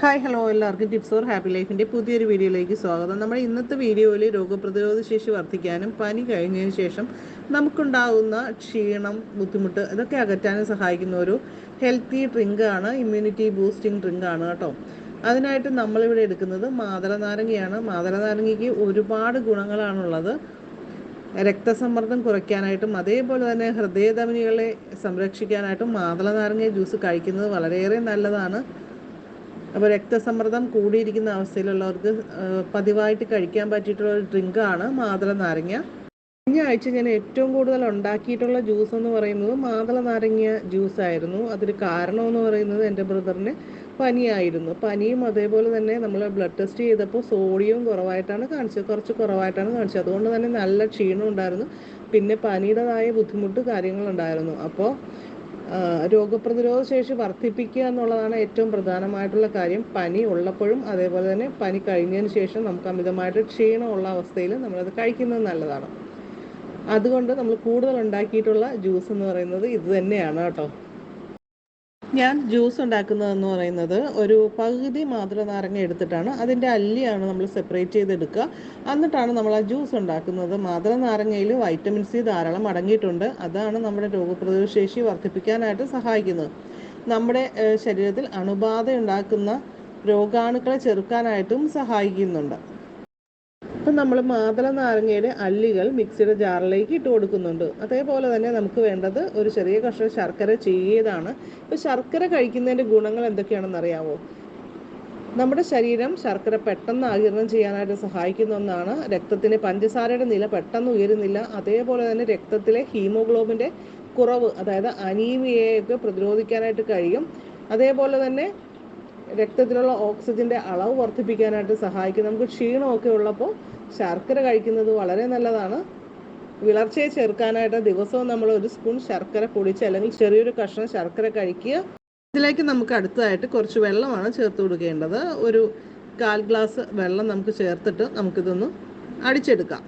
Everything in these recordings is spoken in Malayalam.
ഹായ് ഹലോ എല്ലാവർക്കും. ടിപ്സ് ഓർ ഹാപ്പി ലൈഫിന്റെ പുതിയൊരു വീഡിയോയിലേക്ക് സ്വാഗതം. നമ്മൾ ഇന്നത്തെ വീഡിയോയിൽ രോഗപ്രതിരോധ ശേഷി വർദ്ധിക്കാനും പനി കഴിഞ്ഞതിന് ശേഷം നമുക്കുണ്ടാകുന്ന ക്ഷീണം ബുദ്ധിമുട്ട് ഇതൊക്കെ അകറ്റാനും സഹായിക്കുന്ന ഒരു ഹെൽത്തി ഡ്രിങ്ക് ആണ് ഇമ്മ്യൂണിറ്റി ബൂസ്റ്റിംഗ് ഡ്രിങ്ക് ആണ് കേട്ടോ. അതിനായിട്ട് നമ്മളിവിടെ എടുക്കുന്നത് മാതള നാരങ്ങയാണ്. മാതള നാരങ്ങയ്ക്ക് ഒരുപാട് ഗുണങ്ങളാണുള്ളത്. രക്തസമ്മർദ്ദം കുറയ്ക്കാനായിട്ടും അതേപോലെ തന്നെ ഹൃദയധമനികളെ സംരക്ഷിക്കാനായിട്ടും മാതള നാരങ്ങ ജ്യൂസ് കഴിക്കുന്നത് വളരെയേറെ നല്ലതാണ്. അപ്പോൾ രക്തസമ്മർദ്ദം കൂടിയിരിക്കുന്ന അവസ്ഥയിലുള്ളവർക്ക് പതിവായിട്ട് കഴിക്കാൻ പറ്റിയിട്ടുള്ള ഒരു ഡ്രിങ്കാണ് മാതള നാരങ്ങ കഴിഞ്ഞ ആഴ്ച ഞാൻ ഏറ്റവും കൂടുതൽ ഉണ്ടാക്കിയിട്ടുള്ള ജ്യൂസ് എന്ന് പറയുന്നത് മാതള നാരങ്ങ ജ്യൂസ് ആയിരുന്നു. അതിന് കാരണമെന്ന് പറയുന്നത് എന്റെ ബ്രദറിന് പനിയായിരുന്നു. പനിയും അതേപോലെ തന്നെ നമ്മൾ ബ്ലഡ് ടെസ്റ്റ് ചെയ്തപ്പോൾ സോഡിയവും കുറവായിട്ടാണ് കാണിച്ചത്. കുറച്ച് കുറവായിട്ടാണ് കാണിച്ചത്. അതുകൊണ്ട് തന്നെ നല്ല ക്ഷീണം ഉണ്ടായിരുന്നു. പിന്നെ പനിയുടേതായ ബുദ്ധിമുട്ട് കാര്യങ്ങളുണ്ടായിരുന്നു. അപ്പോൾ രോഗപ്രതിരോധ ശേഷി വർദ്ധിപ്പിക്കുക എന്നുള്ളതാണ് ഏറ്റവും പ്രധാനമായിട്ടുള്ള കാര്യം. പനി ഉള്ളപ്പോഴും അതേപോലെ തന്നെ പനി കഴിഞ്ഞതിന് ശേഷം നമുക്ക് അമിതമായിട്ട് ക്ഷീണമുള്ള അവസ്ഥയിൽ നമ്മളത് കഴിക്കുന്നത് നല്ലതാണ്. അതുകൊണ്ട് നമ്മൾ കൂടുതൽ ഉണ്ടാക്കിയിട്ടുള്ള ജ്യൂസ് എന്ന് പറയുന്നത് ഇത് തന്നെയാണ് കേട്ടോ. ഞാൻ ജ്യൂസ് ഉണ്ടാക്കുന്നതെന്ന് പറയുന്നത് ഒരു പകുതി മാതൃ നാരങ്ങ എടുത്തിട്ടാണ്. അതിന്റെ അല്ലിയാണ് നമ്മൾ സെപ്പറേറ്റ് ചെയ്തെടുക്കുക. എന്നിട്ടാണ് നമ്മൾ ആ ജ്യൂസ് ഉണ്ടാക്കുന്നത്. മാതൃ നാരങ്ങയിൽ വൈറ്റമിൻ സി ധാരാളം അടങ്ങിയിട്ടുണ്ട്. അതാണ് നമ്മുടെ രോഗപ്രതിരോധ ശേഷി വർദ്ധിപ്പിക്കാനായിട്ട് സഹായിക്കുന്നത്. നമ്മുടെ ശരീരത്തിൽ അണുബാധ ഉണ്ടാക്കുന്ന രോഗാണുക്കളെ ചെറുക്കാനായിട്ടും സഹായിക്കുന്നുണ്ട്. അപ്പം നമ്മൾ മാതള നാരങ്ങയുടെ അല്ലികൾ മിക്സിയുടെ ജാറിലേക്ക് ഇട്ട് കൊടുക്കുന്നുണ്ട്. അതേപോലെ തന്നെ നമുക്ക് വേണ്ടത് ഒരു ചെറിയ കഷ്ണം ശർക്കര ചെയ്യതാണ് ഇപ്പോൾ ശർക്കര കഴിക്കുന്നതിന്റെ ഗുണങ്ങൾ എന്തൊക്കെയാണെന്ന് അറിയാമോ നമ്മുടെ ശരീരം ശർക്കര പെട്ടെന്ന് ആകിരണം ചെയ്യാനായിട്ട് സഹായിക്കുന്ന ഒന്നാണ്. രക്തത്തിന് പഞ്ചസാരയുടെ നില പെട്ടെന്ന് ഉയരുന്നില്ല. അതേപോലെ തന്നെ രക്തത്തിലെ ഹീമോഗ്ലോബിന്റെ കുറവ് അതായത് അനീമിയയൊക്കെ പ്രതിരോധിക്കാനായിട്ട് കഴിയും. അതേപോലെ തന്നെ രക്തത്തിലുള്ള ഓക്സിജന്റെ അളവ് വർദ്ധിപ്പിക്കാനായിട്ട് സഹായിക്കും. നമുക്ക് ക്ഷീണമൊക്കെ ഉള്ളപ്പോൾ ശർക്കര കഴിക്കുന്നത് വളരെ നല്ലതാണ്. വിളർച്ചയെ ചേർക്കാനായിട്ട് ദിവസവും നമ്മൾ ഒരു സ്പൂൺ ശർക്കര പൊടിച്ച് അല്ലെങ്കിൽ ചെറിയൊരു കഷ്ണം ശർക്കര കഴിക്കുക. ഇതിലേക്ക് നമുക്ക് അടുത്തതായിട്ട് കുറച്ച് വെള്ളമാണ് ചേർത്ത് കൊടുക്കേണ്ടത്. ഒരു കാൽ ഗ്ലാസ് വെള്ളം നമുക്ക് ചേർത്തിട്ട് നമുക്കിതൊന്ന് അടിച്ചെടുക്കാം.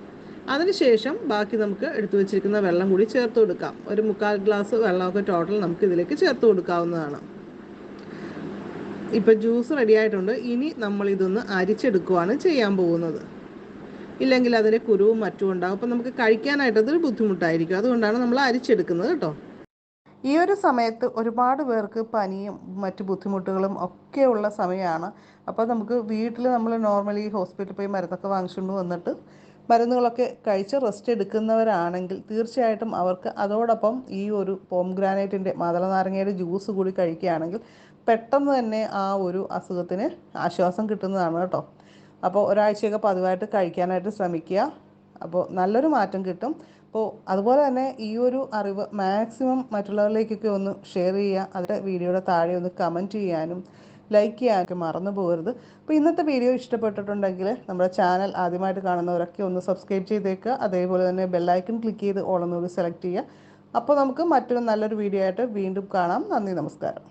അതിനുശേഷം ബാക്കി നമുക്ക് എടുത്തു വെച്ചിരിക്കുന്ന വെള്ളം കൂടി ചേർത്ത് കൊടുക്കാം. ഒരു മുക്കാൽ ഗ്ലാസ് വെള്ളമൊക്കെ ടോട്ടൽ നമുക്ക് ഇതിലേക്ക് ചേർത്ത് കൊടുക്കാവുന്നതാണ്. ഇപ്പം ജ്യൂസ് റെഡി ആയിട്ടുണ്ട്. ഇനി നമ്മൾ ഇതൊന്ന് അരിച്ചെടുക്കുവാണ് ചെയ്യാൻ പോകുന്നത്. ഇല്ലെങ്കിൽ അതിന് കുരുവും മറ്റും ഉണ്ടാകും അപ്പം നമുക്ക് കഴിക്കാനായിട്ട് അതൊരു ബുദ്ധിമുട്ടായിരിക്കും. അതുകൊണ്ടാണ് നമ്മൾ അരിച്ചെടുക്കുന്നത് കേട്ടോ. ഈ ഒരു സമയത്ത് ഒരുപാട് പേർക്ക് പനിയും മറ്റു ബുദ്ധിമുട്ടുകളും ഒക്കെ ഉള്ള സമയമാണ്. അപ്പോൾ നമുക്ക് വീട്ടിൽ നമ്മൾ നോർമലി ഹോസ്പിറ്റലിൽ പോയി മരുന്നൊക്കെ വാങ്ങിച്ചുകൊണ്ട് വന്നിട്ട് മരുന്നുകളൊക്കെ കഴിച്ച് റെസ്റ്റ് എടുക്കുന്നവരാണെങ്കിൽ തീർച്ചയായിട്ടും അവർക്ക് അതോടൊപ്പം ഈ ഒരു പോംഗ്രാനൈറ്റിന്റെ മാതള നാരങ്ങയുടെ ജ്യൂസ് കൂടി കഴിക്കുകയാണെങ്കിൽ പെട്ടെന്ന് തന്നെ ആ ഒരു അസുഖത്തിന് ആശ്വാസം കിട്ടുന്നതാണ് കേട്ടോ. അപ്പോൾ ഒരാഴ്ചയൊക്കെ പതിവായിട്ട് കഴിക്കാനായിട്ട് ശ്രമിക്കുക. അപ്പോൾ നല്ലൊരു മാറ്റം കിട്ടും. അപ്പോൾ അതുപോലെ തന്നെ ഈ ഒരു അറിവ് മാക്സിമം മറ്റുള്ളവരിലേക്കൊക്കെ ഒന്ന് ഷെയർ ചെയ്യുക. അതിന്റെ വീഡിയോയുടെ താഴെ ഒന്ന് കമന്റ് ചെയ്യാനും ലൈക്ക് ചെയ്യാനൊക്കെ മറന്നു പോകരുത്. അപ്പോൾ ഇന്നത്തെ വീഡിയോ ഇഷ്ടപ്പെട്ടിട്ടുണ്ടെങ്കിൽ നമ്മുടെ ചാനൽ ആദ്യമായിട്ട് കാണുന്നവരൊക്കെ ഒന്ന് സബ്സ്ക്രൈബ് ചെയ്തേക്കുക. അതേപോലെ തന്നെ ബെല്ലൈക്കൺ ക്ലിക്ക് ചെയ്ത് ഓളൊന്നുകൂടി സെലക്ട് ചെയ്യുക. അപ്പോൾ നമുക്ക് മറ്റൊരു നല്ലൊരു വീഡിയോ ആയിട്ട് വീണ്ടും കാണാം. നന്ദി നമസ്കാരം.